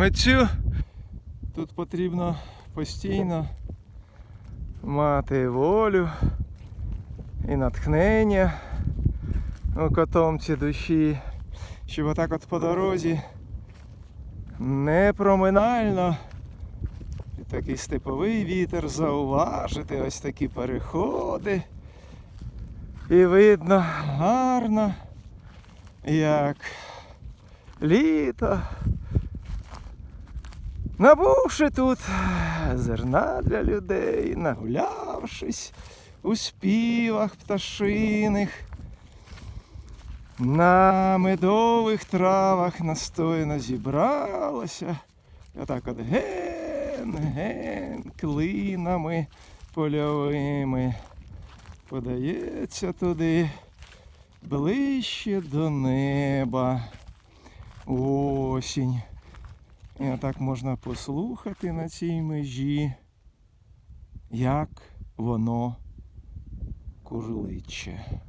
митцю. Тут потрібно постійно мати волю і натхнення у котомці душі, щоб отак от по дорозі непроминально такий степовий вітер зауважити ось такі переходи. І видно гарно, як літо. Набувши тут зерна для людей, нагулявшись у співах пташиних, на медових травах настояно зібралося. Отак от ген, ген, клинами польовими подається туди ближче до неба. Осінь. І отак можна послухати на цій межі, як воно курличе.